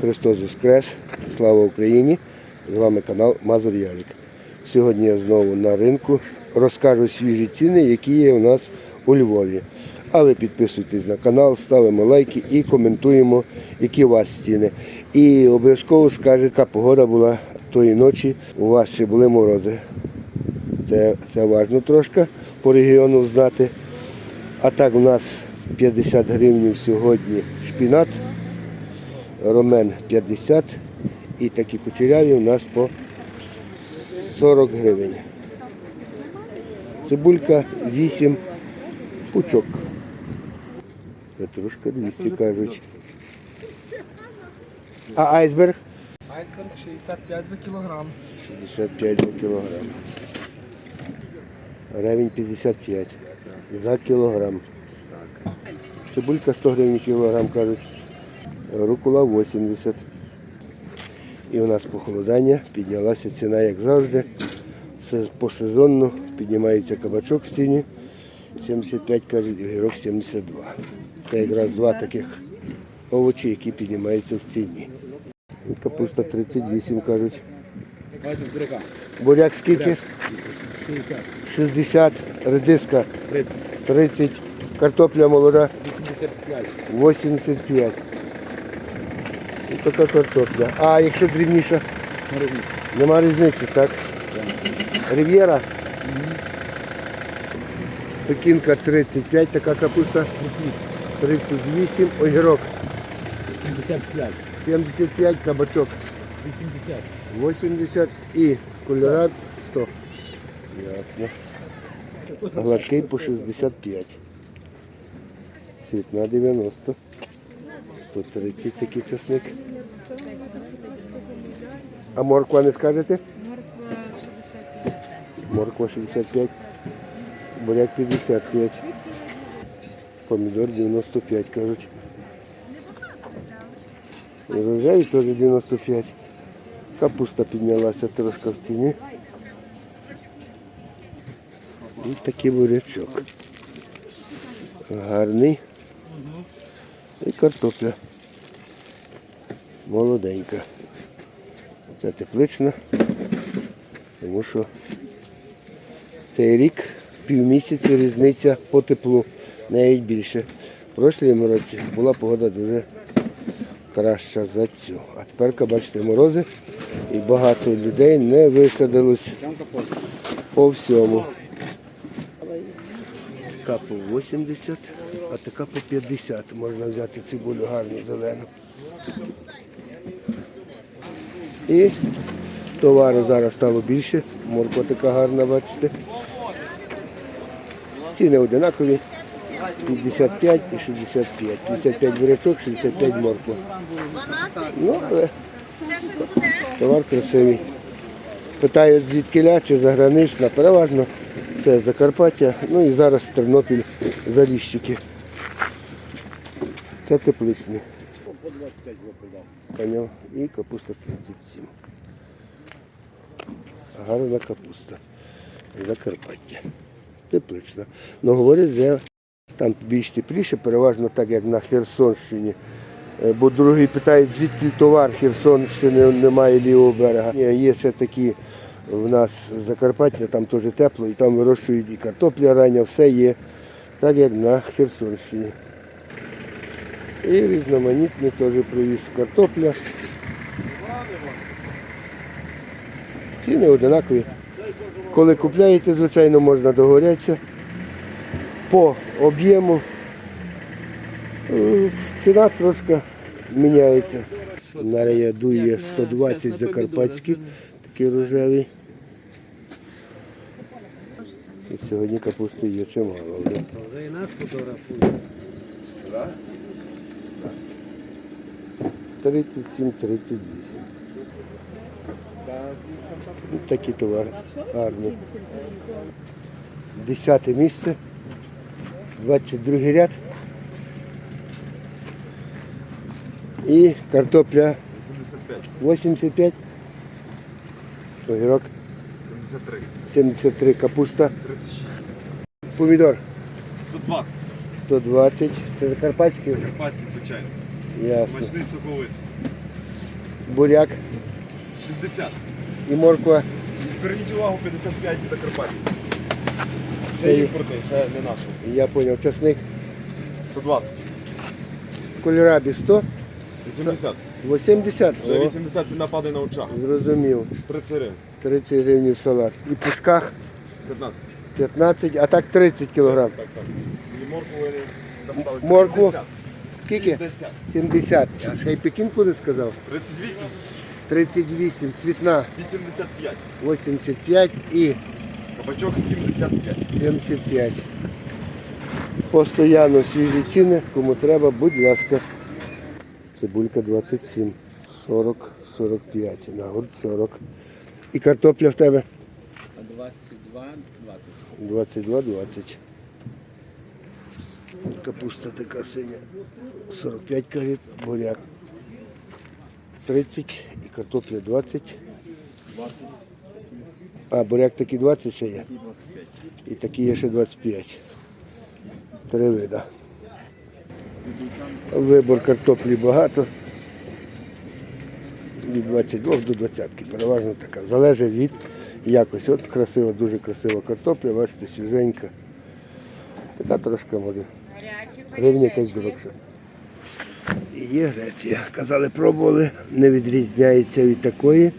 Христос Воскрес! Слава Україні! З вами канал Мазур Ярик. Сьогодні я знову на ринку розкажу свіжі ціни, які є у нас у Львові. А ви підписуйтесь на канал, ставимо лайки і коментуємо, які у вас ціни. І обов'язково скажете, яка погода була тої ночі. У вас ще були морози. Це, це важливо трошки по регіону знати. А так у нас 50 гривень сьогодні шпінат, ромен 50 і такі кучеряві у нас по 40 гривень. Цибулька 8 пучок. Петрушка 200 кажуть. А айсберг? Айсберг 65 за кілограм. 65 за кілограм. Ревень 55 за кілограм. Цибулька 100 гривень кілограм, кажуть. Рукола 80. І у нас похолодання, піднялася ціна, як завжди. Це посезонно піднімається кабачок в ціні. 75, кажуть, огірок 72. Це якраз два таких овочі, які піднімаються в ціні. Капуста 38, кажуть. Буряк скільки? 60, 60, редиска 30, 30, картопля молода 85. 85. І така картопля. А якщо дрібніша, Морозниці. нема різниці, так? Рів'єра. Пекінка 35, така капуста 38, 38, огірок 75, 75, кабачок 80. 80 і кольорад 100. Ясно. Гладкий по 65. Цвітна 90. 130 такий часник. А морква не скажете? Морква 65. Морква 65. Буряк 55. Помідор 95, кажуть. Рожеві теж 95. Капуста піднялася трошки в ціні. І такий бурячок. Гарний. І картопля. Молоденька. Це теплична, тому що цей рік півмісяці різниця по теплу, навіть більше. В прошлому році була погода дуже краща за цю. А тепер, бачите, морози і багато людей не висадилось по всьому. Така по 80, а така по 50. Можна взяти цибулю гарну зелену. І товару зараз стало більше. Морква така гарна, бачите. Ціни одинакові. 55 і 65. 55 бурячок, 65 морква. Ну, але товар красивий. Питають звідкиля чи загранична, переважно це Закарпаття, ну і зараз Тернопіль, Заліщики. Це тепличні. Поняв. І капуста 37. Гарна капуста. Закарпаття. Теплична. Ну говорять, вже там більш тепліше, переважно так, як на Херсонщині. Е, Бо другий питають, звідки товар Херсонщини немає лівого берега. Ні, є ще такі в нас Закарпаття, там теж тепло, і там вирощують і картопля рання, все є, так як на Херсонщині. І різноманітні теж привіз картопля. Ціни одинакові. Коли купляєте, звичайно, можна договорятися по об'єму. Е, Ціна трошки міняється. На ряду є 120 закарпатські, такі рожеві. І сьогодні капусти є чимало. Вже і нас фотографують. 37, 38. Ось Такий товар гарний. Десяте місце, 22 ряд. І картопля 85. Огірок 73. 73, капуста, 36. помідор 120. 120. Це закарпатський, Карпатський, звичайно. Ясно. Смачний соковитий. буряк 60. і морква. Зверніть увагу, 55 Закарпаття. Це Це є- імпортний, ще не наш. Я зрозумів, часник 120. кольорабі 100, 80. 80. Вже О, 80 ціна падає на очах. зрозумів. 30 гривень. 30 гривень салат. І в пучках 15. 15, а так 30 кілограм. Так, так. І моркву ви запитали. Моркву? 70. Скільки? 70. 70. А ще й Пекін куди сказав? 38. 38, цвітна 85. 85 і Кабачок 75. 75. Постоянно свіжі ціни, кому треба, будь ласка. Цибулька 27, 40, 45, на гурт 40. І картопля в тебе 22, 20. 22, 20. Капуста така синя. 45 каріт, буряк. 30 і картопля 20. А, буряк такий 20 ще є. І такий є ще 25. Три вида. Вибор картоплі багато. Від 22 до 20. Переважно така. Залежить від якості. От красива, дуже красива картопля, бачите, свіженька. Така трошки може. Гривня якась дорогша. І є Греція. Казали, пробували, не відрізняється від такої.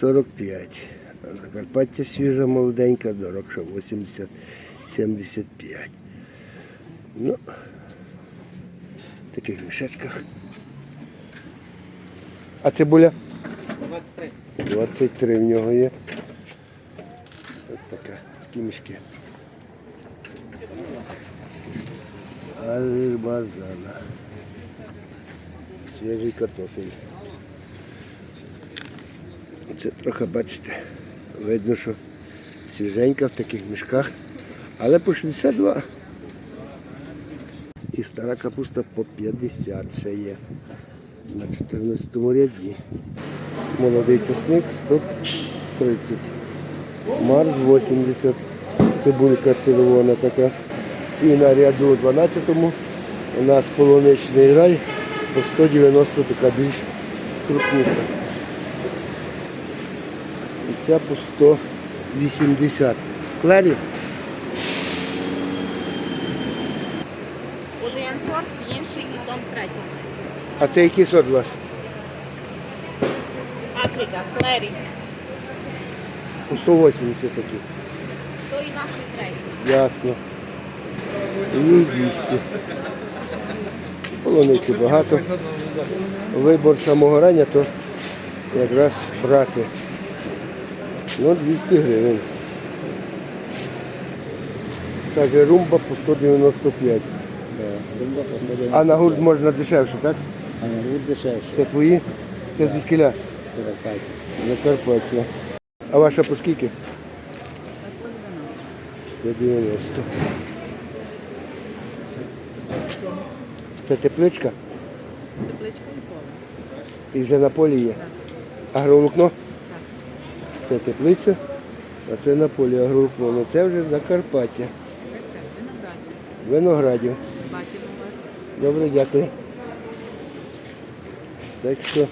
45. А Закарпаття свіжа, молоденька, дорогша 80, 75. Ну, в таких мішечках. А цибуля? 23. 23 в нього є. Ось така, такі мішки. Альбазана. Свіжий картофель. Це трохи, бачите, видно, що свіженька в таких мішках, але по 62. І стара капуста по 50 ще є. На 14 ряді. Молодий часник 130. Марс 80. Цибулька червона така. І на ряду 12-му у нас полуничний рай по 190 така більш крупніша. І ця по 180. Клері? Один сорт, інший і том третій. А це який сорт у вас? Африка, Клері, По 180 такі. то інакший третій. Ясно. І 200. Полуниці багато. Вибор самого рання, то якраз брати. Ну, 200 гривень. Каже, румба по 195. Думка по 190. А на гурт можна дешевше, так? А на груд дешевше. Це твої? Це звідкіля? Закарпаття. Закарпаття. А ваша по скільки? 190. 190. Це тепличка? Тепличка і поле. І вже на полі є. Агроволокно? Це теплиця, а це на полі агроволокно. Ну це вже Закарпаття. Виноградів. Бачимо вас. Добре, дякую. Так що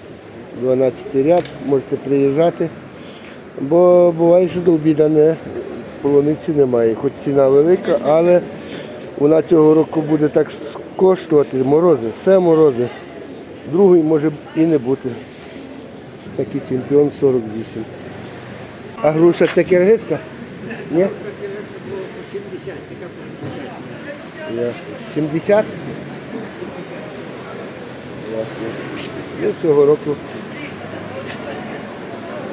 12 ряд, можете приїжджати. Бо буває, що до обіда не полуниці немає. Хоч ціна велика, але вона цього року буде так коштувати. Морози, все морози. Другий може і не бути. Такий чемпіон 48. А груша це киргизька? Ні? 70. 70? Ясно. Ну, цього року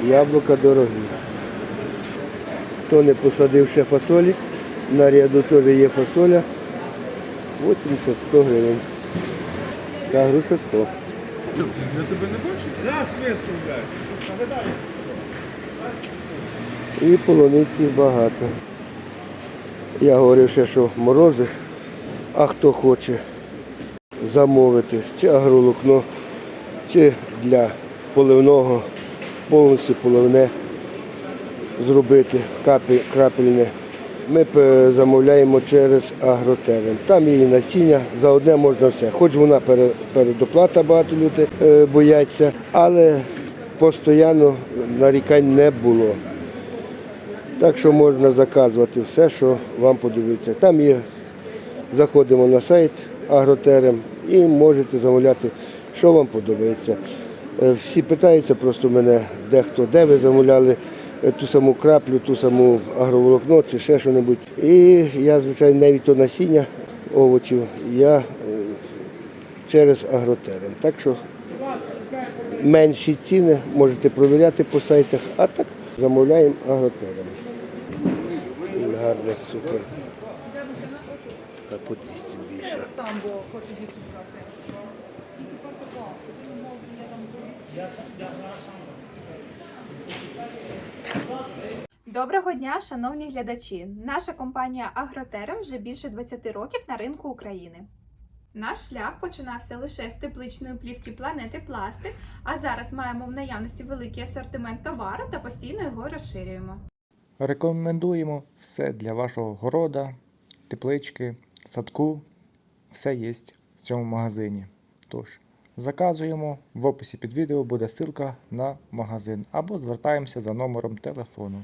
яблука дорогі. Хто не посадив ще фасолі, на ряду теж є фасоля. 80-100 гривень. Та груша 100. Я тебе не бачу. Раз виставляю. І полуниці багато. Я говорив ще, що морози, а хто хоче замовити, чи агролукно, чи для поливного, повністю поливне зробити крапельне. Ми е, замовляємо через агротерен. Там є і насіння, за одне можна все. Хоч вона передоплата багато людей е, бояться, але постійно нарікань не було. Так що можна заказувати все, що вам подобається. Там є, заходимо на сайт Агротерем і можете замовляти, що вам подобається. Е, Всі питаються просто мене дехто, де ви замовляли ту саму краплю, ту саму агроволокно чи ще що-небудь. І я, звичайно, навіть то насіння овочів я е, через агротерем. Так що менші ціни можете провіряти по сайтах, а так замовляємо агротерем. Гарне, супер. Така по 200 більше. Доброго дня, шановні глядачі! Наша компанія Агротерем вже більше 20 років на ринку України. Наш шлях починався лише з тепличної плівки планети Пластик, а зараз маємо в наявності великий асортимент товару та постійно його розширюємо. Рекомендуємо все для вашого города, теплички, садку. Все є в цьому магазині. Тож, заказуємо. В описі під відео буде ссылка на магазин або звертаємося за номером телефону.